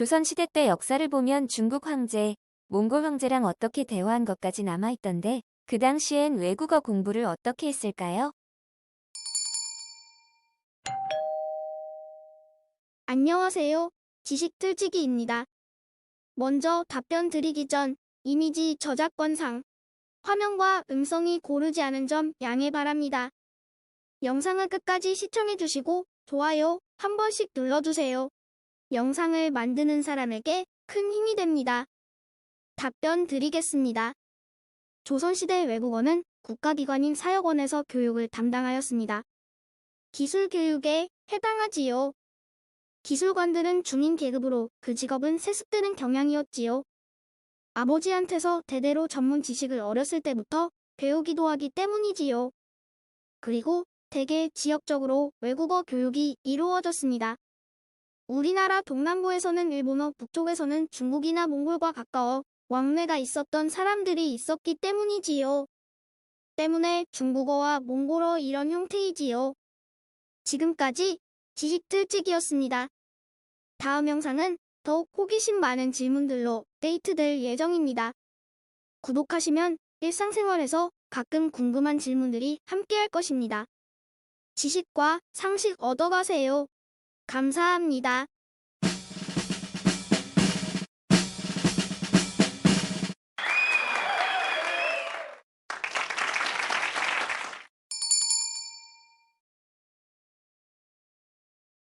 조선시대 때 역사를 보면 중국 황제, 몽골 황제랑 어떻게 대화한 것까지 남아있던데 그 당시엔 외국어 공부를 어떻게 했을까요? 안녕하세요. 지식 틀치기입니다. 먼저 답변 드리기 전 이미지 저작권상 화면과 음성이 고르지 않은 점 양해 바랍니다. 영상을 끝까지 시청해주시고 좋아요 한 번씩 눌러주세요. 영상을 만드는 사람에게 큰 힘이 됩니다. 답변 드리겠습니다. 조선시대 외국어는 국가기관인 사역원에서 교육을 담당하였습니다. 기술 교육에 해당하지요. 기술관들은 중인 계급으로 그 직업은 세습되는 경향이었지요. 아버지한테서 대대로 전문 지식을 어렸을 때부터 배우기도 하기 때문이지요. 그리고 대개 지역적으로 외국어 교육이 이루어졌습니다. 우리나라 동남부에서는 일본어, 북쪽에서는 중국이나 몽골과 가까워 왕래가 있었던 사람들이 있었기 때문이지요. 때문에 중국어와 몽골어 이런 형태이지요. 지금까지 지식틀찍이었습니다. 다음 영상은 더욱 호기심 많은 질문들로 데이트될 예정입니다. 구독하시면 일상생활에서 가끔 궁금한 질문들이 함께할 것입니다. 지식과 상식 얻어가세요. 감사합니다.